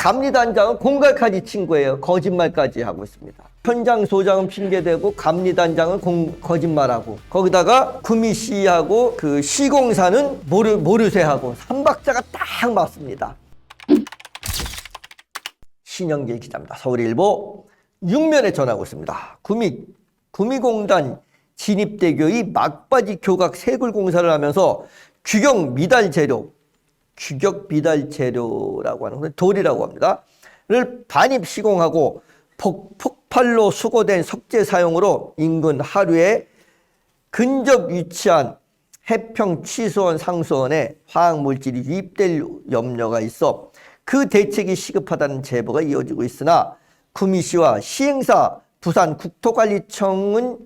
감리단장은 공갈까지 친 거예요. 거짓말까지 하고 있습니다. 현장 소장은 핑계대고 감리단장은 공, 거짓말하고 거기다가 구미 씨하고 그 시공사는 모르, 모르쇠하고 삼박자가 딱 맞습니다. 신영길 기자입니다. 서울일보 육면에 전하고 있습니다. 구미 구미공단 진입대교의 막바지 교각 세굴 공사를 하면서 규격 미달 재료, 규격 미달 재료라고 하는 건 돌이라고 합니다. 를 반입 시공하고 폭, 폭발로 수거된 석재 사용으로 인근 하류에 근접 위치한 해평 취수원 상수원에 화학물질이 유입될 염려가 있어 그 대책이 시급하다는 제보가 이어지고 있으나 구미시와 시행사 부산 국토관리청은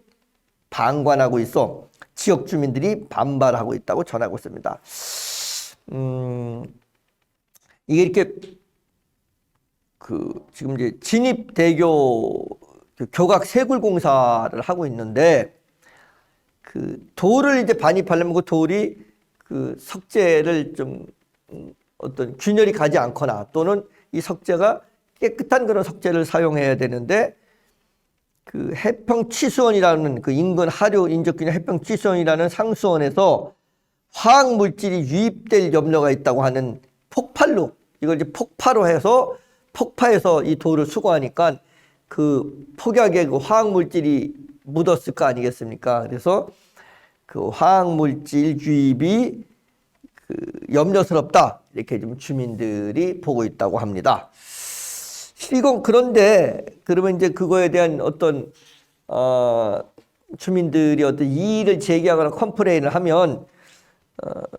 방관하고 있어 지역 주민들이 반발하고 있다고 전하고 있습니다. 음, 이게 이렇게 그 지금 이제 진입 대교 그 교각 세굴 공사를 하고 있는데 그 돌을 이제 반입하려면 그 돌이 그 석재를 좀 음, 어떤 균열이 가지 않거나 또는 이 석재가 깨끗한 그런 석재를 사용해야 되는데 그 해평 취수원이라는 그 인근 하류 인적균열 해평 취수원이라는 상수원에서 화학 물질이 유입될 염려가 있다고 하는 폭발로 이걸 이제 폭파로 해서 폭파해서 이 돌을 수거하니까 그 폭약에 그 화학 물질이 묻었을 거 아니겠습니까? 그래서 그 화학 물질 유입이 그 염려스럽다 이렇게 좀 주민들이 보고 있다고 합니다. 시공 그런데 그러면 이제 그거에 대한 어떤 어, 주민들이 어떤 이의를 제기하거나 컴플레인을 하면 어,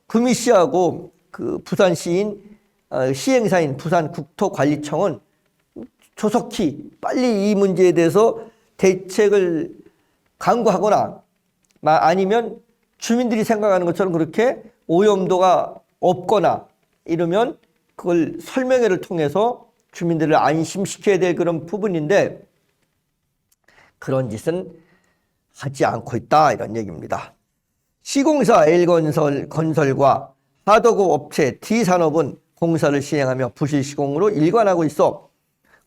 구미시하고 그 부산시인 어, 시행사인 부산국토관리청은 조속히 빨리 이 문제에 대해서 대책을 강구하거나 마- 아니면 주민들이 생각하는 것처럼 그렇게 오염도가 없거나 이러면 그걸 설명회를 통해서 주민들을 안심시켜야 될 그런 부분인데 그런 짓은 하지 않고 있다 이런 얘기입니다. 시공사 L건설 건설과 하도급 업체 D산업은 공사를 시행하며 부실 시공으로 일관하고 있어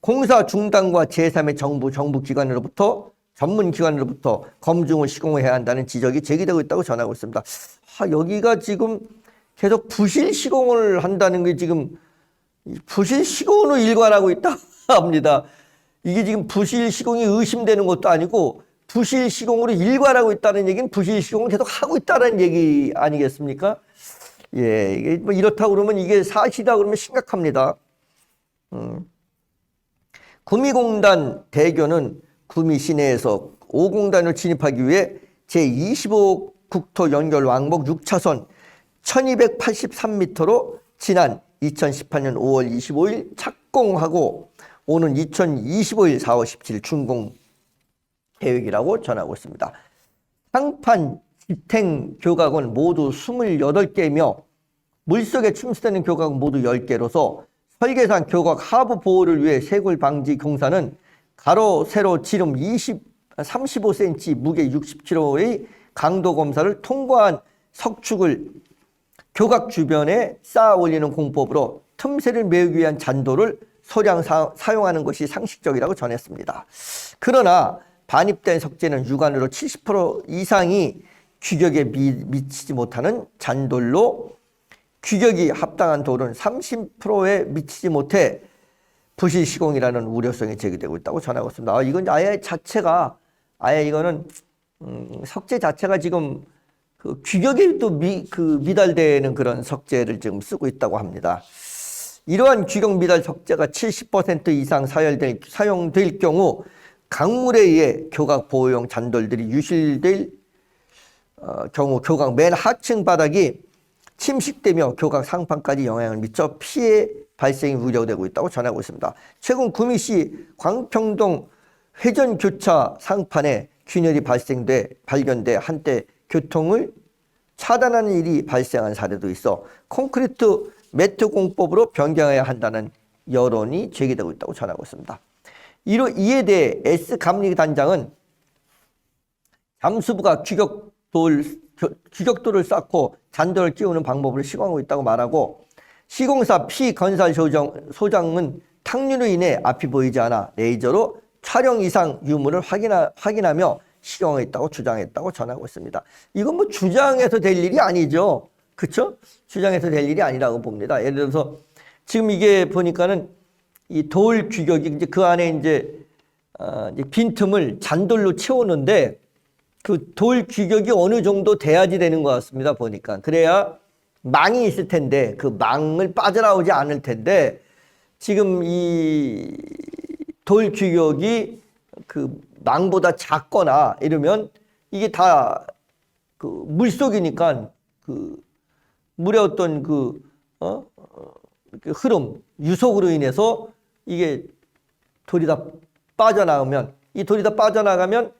공사 중단과 제3의 정부 정부기관으로부터 전문기관으로부터 검증을 시공해야 한다는 지적이 제기되고 있다고 전하고 있습니다. 아, 여기가 지금 계속 부실 시공을 한다는 게 지금 부실 시공으로 일관하고 있다 합니다. 이게 지금 부실 시공이 의심되는 것도 아니고 부실 시공으로 일관하고 있다는 얘기는 부실 시공을 계속 하고 있다는 얘기 아니겠습니까? 예, 이게 뭐 이렇다 그러면 이게 사실이다 그러면 심각합니다. 음. 구미공단 대교는 구미 시내에서 5공단을 진입하기 위해 제25 국토 연결 왕복 6차선 1283m로 지난 2018년 5월 25일 착공하고 오는 2025일 4월 17일 준공 계획이라고 전하고 있습니다. 상판 지탱 교각은 모두 28개며 물속에 침수되는 교각은 모두 10개로서 설계상 교각 하부 보호를 위해 세굴 방지 공사는 가로 세로 지름 20 35cm 무게 60kg의 강도 검사를 통과한 석축을 교각 주변에 쌓아 올리는 공법으로 틈새를 메우기 위한 잔도를 소량 사, 사용하는 것이 상식적이라고 전했습니다. 그러나 반입된 석재는 육안으로 70% 이상이 규격에 미, 미치지 못하는 잔돌로 규격이 합당한 돌은 30%에 미치지 못해 부실 시공이라는 우려성이 제기되고 있다고 전하고 있습니다. 아, 이건 아예 자체가 아예 이거는 음, 석재 자체가 지금 그 규격이 또 미, 그 미달되는 그런 석재를 지금 쓰고 있다고 합니다. 이러한 규격 미달 석재가 70% 이상 사열될, 사용될 경우 강물에 의해 교각 보호용 잔돌들이 유실될 어, 경우 교각 맨 하층 바닥이 침식되며 교각 상판까지 영향을 미쳐 피해 발생이 우려되고 있다고 전하고 있습니다. 최근 구미시 광평동 회전교차 상판에 균열이 발생돼 발견돼 한때 교통을 차단하는 일이 발생한 사례도 있어 콘크리트 매트 공법으로 변경해야 한다는 여론이 제기되고 있다고 전하고 있습니다. 이로 이에 대해 S 감리 단장은 잠수부가 규격돌 규격돌을 쌓고 잔돌을 끼우는 방법을 시공하고 있다고 말하고 시공사 P 건설 소장, 소장은 탕류로 인해 앞이 보이지 않아 레이저로 촬영 이상 유무를 확인하, 확인하며 시경했다고 주장했다고 전하고 있습니다. 이건 뭐 주장해서 될 일이 아니죠. 그쵸? 주장해서 될 일이 아니라고 봅니다. 예를 들어서 지금 이게 보니까는 이 돌 규격이 이제 그 안에 이제, 어, 이제 빈틈을 잔돌로 채우는데 그 돌 규격이 어느 정도 돼야지 되는 것 같습니다. 보니까. 그래야 망이 있을 텐데 그 망을 빠져나오지 않을 텐데 지금 이 돌 규격이 그 망보다 작거나 이러면 이게 다 그 물속이니까 그 물의 어떤 그, 어? 어, 그 흐름, 유속으로 인해서 이게 돌이 다 빠져나오면 이 돌이 다 빠져나가면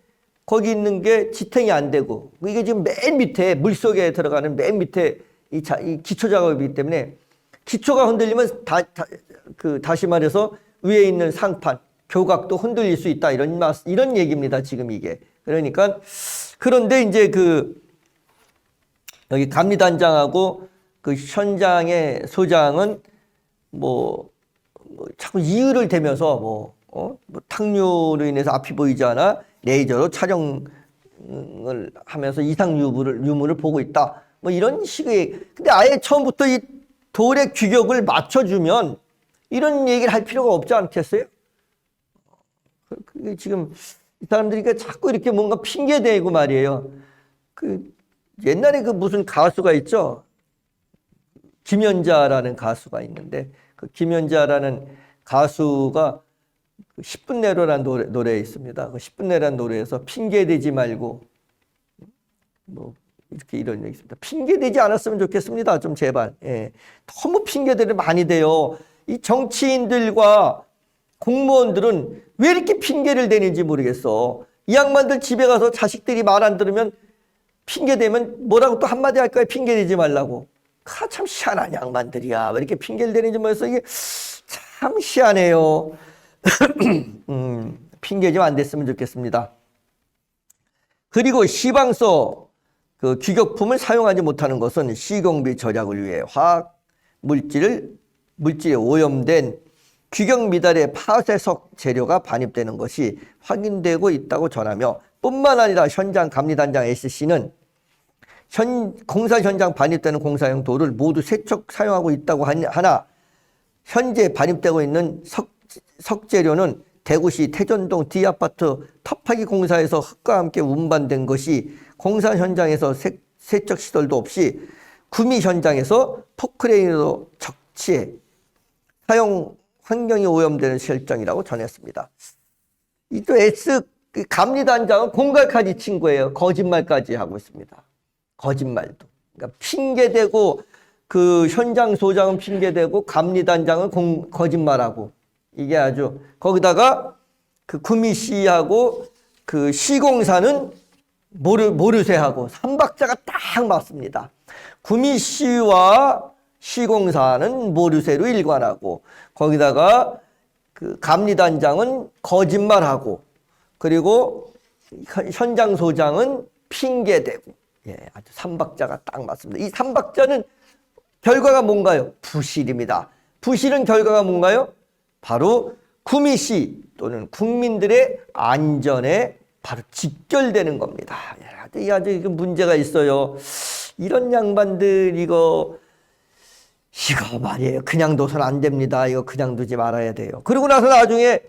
거기 있는 게 지탱이 안 되고 이게 지금 맨 밑에 물 속에 들어가는 맨 밑에 이, 자, 이 기초 작업이기 때문에 기초가 흔들리면 다, 다, 그 다시 말해서 위에 있는 상판 교각도 흔들릴 수 있다 이런 말 이런 얘기입니다 지금 이게. 그러니까 그런데 이제 그 여기 감리단장하고 그 현장의 소장은 뭐, 뭐 자꾸 이유를 대면서 뭐, 어? 뭐 탕류로 인해서 앞이 보이지 않아 레이저로 촬영을 하면서 이상 유무를 유무를 보고 있다. 뭐 이런 식의 근데 아예 처음부터 이 돌의 규격을 맞춰주면 이런 얘기를 할 필요가 없지 않겠어요? 그- 그게 지금 이 사람들이 그 자꾸 이렇게 뭔가 핑계 대고 말이에요. 그 옛날에 그 무슨 가수가 있죠. 김연자라는 가수가 있는데 그 김연자라는 가수가 그 10분 내로라는 노래, 노래에 있습니다. 그 10분 내라는 노래에서 핑계 대지 말고 뭐 이렇게 이런 얘기 있습니다. 핑계 대지 않았으면 좋겠습니다. 좀 제발. 예. 너무 핑계들이 많이 돼요. 이 정치인들과 공무원들은 왜 이렇게 핑계를 대는지 모르겠어. 이 양반들 집에 가서 자식들이 말 안 들으면 핑계 대면 뭐라고 또 한마디 할 거야. 핑계 대지 말라고. 아, 참 희한한 양반들이야. 왜 이렇게 핑계를 대는지 모르겠어. 이게 참 희한해요. 음, 핑계 좀 안 됐으면 좋겠습니다. 그리고 시방서 그 규격품을 사용하지 못하는 것은 시공비 절약을 위해 화학 물질을 물질에 오염된 규격 미달의 파쇄석 재료가 반입되는 것이 확인되고 있다고 전하며 뿐만 아니라 현장 감리단장 SC는 현, 공사 현장 반입되는 공사용 돌을 모두 세척 사용하고 있다고 하나 현재 반입되고 있는 석, 석재료는 대구시 태전동 D아파트 터파기 공사에서 흙과 함께 운반된 것이 공사 현장에서 세, 세척 시설도 없이 구미 현장에서 포크레인으로 적치해 사용 환경이 오염되는 실정이라고 전했습니다. 이또 S 그 감리단장은 공갈까지 친 거예요. 거짓말까지 하고 있습니다. 거짓말도. 그러니까 핑계대고 그 현장 소장은 핑계대고 감리단장은 공, 거짓말하고 이게 아주 거기다가 그 구미 씨하고 그 시공사는 모르 모르쇠하고 삼박자가 딱 맞습니다. 구미 씨와 시공사는 모르쇠로 일관하고 거기다가 그 감리단장은 거짓말하고 그리고 현- 현장 소장은 핑계대고 예, 아주 삼박자가 딱 맞습니다. 이 삼박자는 결과가 뭔가요? 부실입니다. 부실은 결과가 뭔가요? 바로 구미시 또는 국민들의 안전에 바로 직결되는 겁니다. 예, 아주 문제가 있어요. 이런 양반들 이거 이거 말이에요. 그냥 둬선 안 됩니다. 이거 그냥 두지 말아야 돼요. 그러고 나서 나중에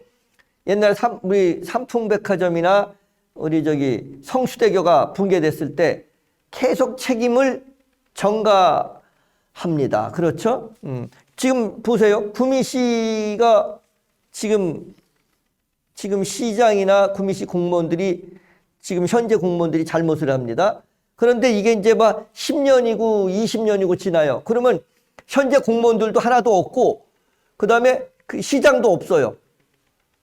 옛날 삼, 우리 삼풍백화점이나 우리 저기 성수대교가 붕괴됐을 때 계속 책임을 전가합니다. 그렇죠? 음. 지금 보세요. 구미시가 지금 지금 시장이나 구미시 공무원들이 지금 현재 공무원들이 잘못을 합니다. 그런데 이게 이제 막 10년이고 20년이고 지나요. 그러면 현재 공무원들도 하나도 없고 그다음에 그 시장도 없어요.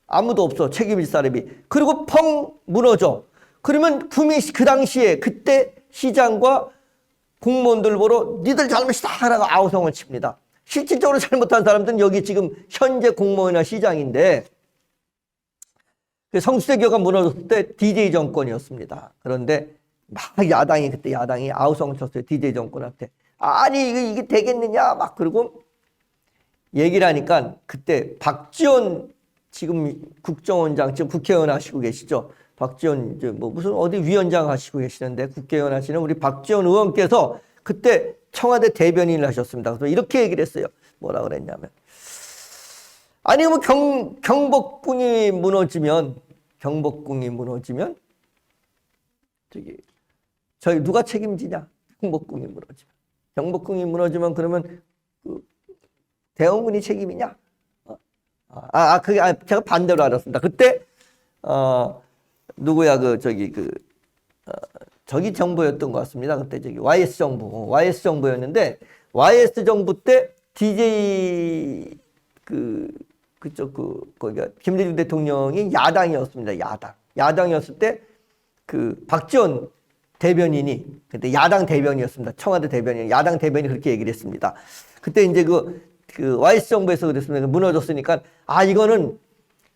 아무도 없어 책임질 사람이 그리고 펑 무너져 그러면 구미 그 당시에 그때 시장과 공무원들 보러 니들 잘못이다 하라고 아우성을 칩니다. 실질적으로 잘못한 사람들은 여기 지금 현재 공무원이나 시장인데 그 성수대교가 무너졌을 때 DJ 정권이었습니다. 그런데 막 야당이 그때 야당이 아우성을 쳤어요. DJ 정권한테. 아니 이게, 이게 되겠느냐? 막 그러고 얘기를 하니까 그때 박지원 지금 국정원장 지금 국회의원 하시고 계시죠. 박지원 이제 뭐 무슨 어디 위원장 하시고 계시는데 국회의원 하시는 우리 박지원 의원께서 그때 청와대 대변인을 하셨습니다. 그래서 이렇게 얘기를 했어요. 뭐라 그랬냐면 아니 뭐 경, 경복궁이 무너지면 경복궁이 무너지면 저기 저희 누가 책임지냐? 경복궁이 무너지면 경복궁이 무너지면 그러면 그 대원군이 책임이냐? 어? 아, 아 그게 아, 제가 반대로 알았습니다. 그때 어 누구야 그 저기 그 어, 저기 정부였던 것 같습니다. 그때 저기 YS 정부, YS 정부였는데 YS 정부 때 DJ 그 그쪽 그 거기가 김대중 대통령이 야당이었습니다. 야당. 야당이었을 때 그 박지원 대변인이 그때 야당 대변이었습니다. 청와대 대변인, 야당 대변인이 그렇게 얘기를 했습니다. 그때 이제 그, 그 YS 정부에서 그랬습니다. 무너졌으니까 아 이거는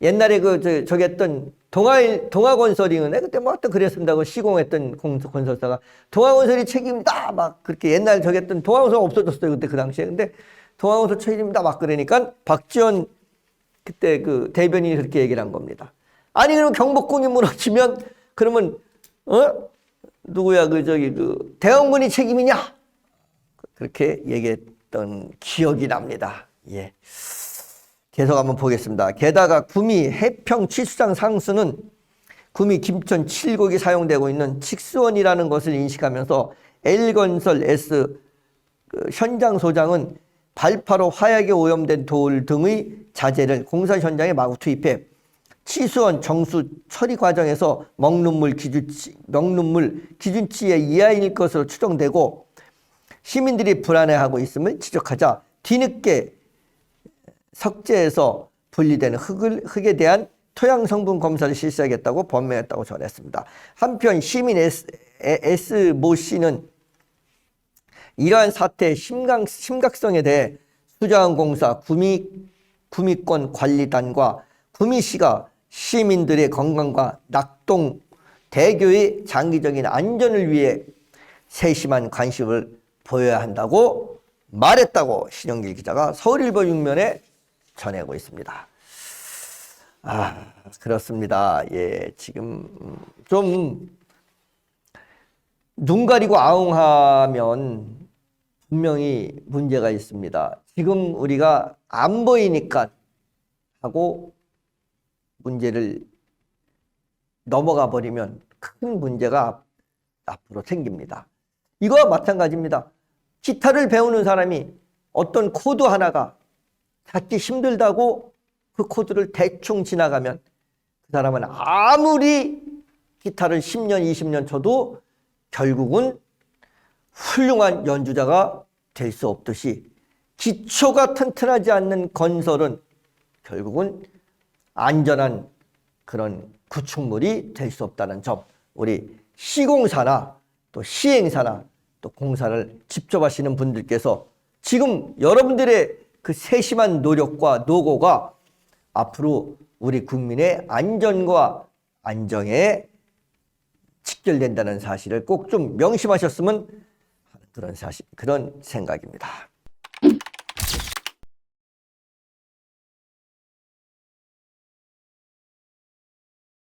옛날에 그 저, 저기 했던 동아 동아건설이네 그때 뭐 어떤 그랬습니다. 그 시공했던 공- 건설사가 동아건설이 책임이다 막 그렇게 옛날 저기 했던 동아건설 없어졌어요 그때 그 당시에 근데 동아건설 책임이다 막 그러니까 박지원 그때 그 대변인이 그렇게 얘기를 한 겁니다. 아니 그럼 경복궁이 무너지면 그러면 어 누구야 그 저기 그 대원군이 책임이냐 그렇게 얘기했던 기억이 납니다. 예. 계속 한번 보겠습니다. 게다가 구미 해평 치수장 상수는 구미 김천 칠곡이 사용되고 있는 칙수원이라는 것을 인식하면서 L건설 S 그 현장 소장은 발파로 화약에 오염된 돌 등의 자재를 공사 현장에 마구 투입해 치수원 정수 처리 과정에서 먹는물 기준치, 먹는물 기준치에 이하일 것으로 추정되고 시민들이 불안해하고 있음을 지적하자 뒤늦게 석재에서 분리되는 흙을, 흙에 대한 토양 성분 검사를 실시하겠다고 번명했다고 전했습니다. 한편 시민 S, S 모 씨는 이러한 사태의 심각, 심각성에 대해 수자원공사 구미, 구미권 관리단과 구미시가 시민들의 건강과 낙동 대교의 장기적인 안전을 위해 세심한 관심을 보여야 한다고 말했다고 신영길 기자가 서울일보 육면에 전하고 있습니다. 아, 그렇습니다. 예, 지금 좀 눈 가리고 아웅하면 분명히 문제가 있습니다. 지금 우리가 안 보이니까 하고 문제를 넘어가 버리면 큰 문제가 앞으로 생깁니다. 이거와 마찬가지입니다. 기타를 배우는 사람이 어떤 코드 하나가 찾기 힘들다고 그 코드를 대충 지나가면 그 사람은 아무리 기타를 10년, 20년 쳐도 결국은 훌륭한 연주자가 될 수 없듯이 기초가 튼튼하지 않는 건설은 결국은 안전한 그런 구축물이 될 수 없다는 점. 우리 시공사나 또 시행사나 또 공사를 직접 하시는 분들께서 지금 여러분들의 그 세심한 노력과 노고가 앞으로 우리 국민의 안전과 안정에 직결된다는 사실을 꼭 좀 명심하셨으면 그런 사실, 그런 생각입니다.